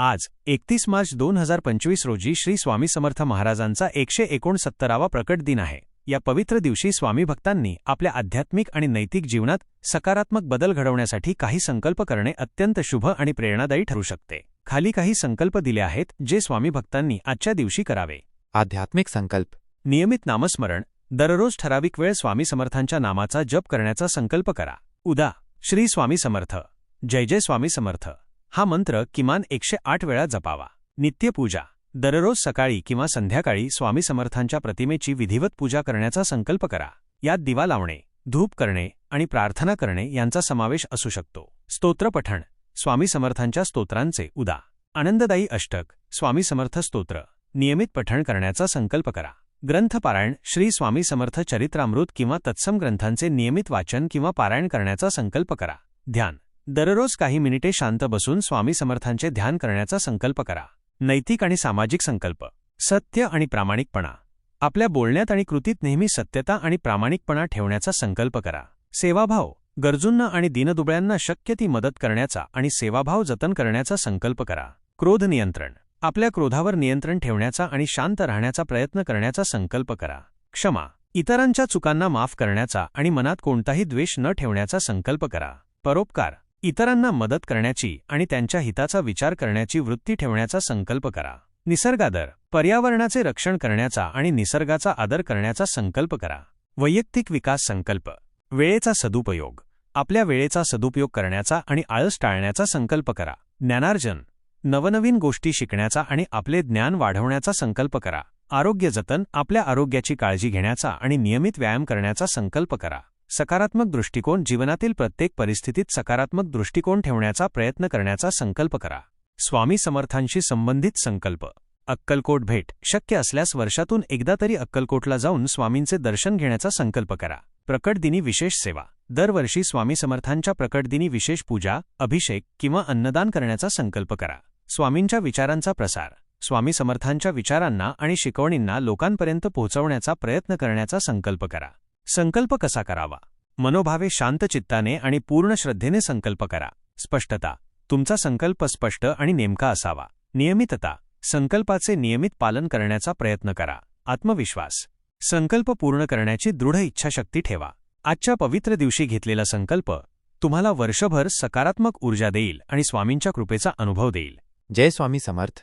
आज एकतीस मार्च दोन हजार पंचवीस रोजी श्री स्वामी समर्थ महाराजांचा एकशे एकोणसत्तरावा प्रकट दिन आहे. या पवित्र दिवशी स्वामी भक्तांनी आपल्या आध्यात्मिक आणि नैतिक जीवनात सकारात्मक बदल घडवण्यासाठी काही संकल्प करणे अत्यंत शुभ आणि प्रेरणादायी ठरू शकते. खाली काही संकल्प दिले आहेत जे स्वामी भक्तांनी आजच्या दिवशी करावे. आध्यात्मिक संकल्प. नियमित नामस्मरण दररोज ठराविक वेळ स्वामी समर्थांच्या नामाचा जप करण्याचा संकल्प करा. उदा श्री स्वामी समर्थ. जय जय स्वामी समर्थ. हा मंत्र किमान एकशे आठ वेळा जपावा. नित्यपूजा दररोज सकाळी किंवा संध्याकाळी स्वामी समर्थांच्या प्रतिमेची विधिवत पूजा करण्याचा संकल्प करा. यात दिवा लावणे धूप करणे आणि प्रार्थना करणे यांचा समावेश असू शकतो. स्तोत्रपठण स्वामी समर्थांच्या स्तोत्रांचे उदा. आनंददायी अष्टक स्वामी समर्थ स्तोत्र नियमित पठण करण्याचा संकल्प करा. ग्रंथपारायण श्री स्वामी समर्थ चरित्रामृत किंवा तत्सम ग्रंथांचे नियमित वाचन किंवा पारायण करण्याचा संकल्प करा. ध्यान दररोज काही मिनिटे शांत बसून स्वामी समर्थांचे ध्यान करण्याचा संकल्प करा. नैतिक आणि सामाजिक संकल्प. सत्य आणि प्रामाणिकपणा. आपल्या बोलण्यात आणि कृतीत नेहमी सत्यता आणि प्रामाणिकपणा ठेवण्याचा संकल्प करा. सेवाभाव. गरजूंना आणि दीनदुबळ्यांना शक्य ती मदत करण्याचा आणि सेवाभाव जतन करण्याचा संकल्प करा. क्रोध नियंत्रण. आपल्या क्रोधावर नियंत्रण ठेवण्याचा आणि शांत राहण्याचा प्रयत्न करण्याचा संकल्प करा. क्षमा. इतरांच्या चुकांना माफ करण्याचा आणि मनात कोणताही द्वेष न ठेवण्याचा संकल्प करा. परोपकार. इतरांना मदत करण्याची आणि त्यांच्या हिताचा विचार करण्याची वृत्ती ठेवण्याचा संकल्प करा. निसर्गादर पर्यावरणाचे रक्षण करण्याचा आणि निसर्गाचा आदर करण्याचा संकल्प करा. वैयक्तिक विकास संकल्प. वेळेचा सदुपयोग. आपल्या वेळेचा सदुपयोग करण्याचा आणि आळस टाळण्याचा संकल्प करा. ज्ञानार्जन. नवनवीन गोष्टी शिकण्याचा आणि आपले ज्ञान वाढवण्याचा संकल्प करा. आरोग्य जतन आपल्या आरोग्याची काळजी घेण्याचा आणि नियमित व्यायाम करण्याचा संकल्प करा. सकारात्मक दृष्टिकोन जीवनातील प्रत्येक परिस्थितीत सकारात्मक दृष्टिकोन ठेवण्याचा प्रयत्न करण्याचा संकल्प करा. स्वामी समर्थांशी संबंधित संकल्प. अक्कलकोट भेट शक्य असल्यास वर्षातून एकदा तरी अक्कलकोटला जाऊन स्वामींचे दर्शन घेण्याचा संकल्प करा. प्रकटदिनी विशेष सेवा. दरवर्षी स्वामी समर्थांच्या प्रकटदिनी विशेष पूजा अभिषेक किंवा अन्नदान करण्याचा संकल्प करा. स्वामींच्या विचारांचा प्रसार. स्वामी समर्थांच्या विचारांना आणि शिकवणींना लोकांपर्यंत पोहोचवण्याचा प्रयत्न करण्याचा संकल्प करा. संकल्प कसा करावा? मनोभावे शांत चित्ताने आणि पूर्ण श्रद्धेने संकल्प करा. स्पष्टता. तुमचा संकल्प स्पष्ट आणि नेमका असावा. नियमितता. संकल्पाचे नियमित पालन करण्याचा प्रयत्न करा. आत्मविश्वास. संकल्प पूर्ण करण्याची दृढ इच्छाशक्ती ठेवा. आजच्या पवित्र दिवशी घेतलेला संकल्प तुम्हाला वर्षभर सकारात्मक ऊर्जा देईल आणि स्वामींच्या कृपेचा अनुभव देईल. जय स्वामी समर्थ.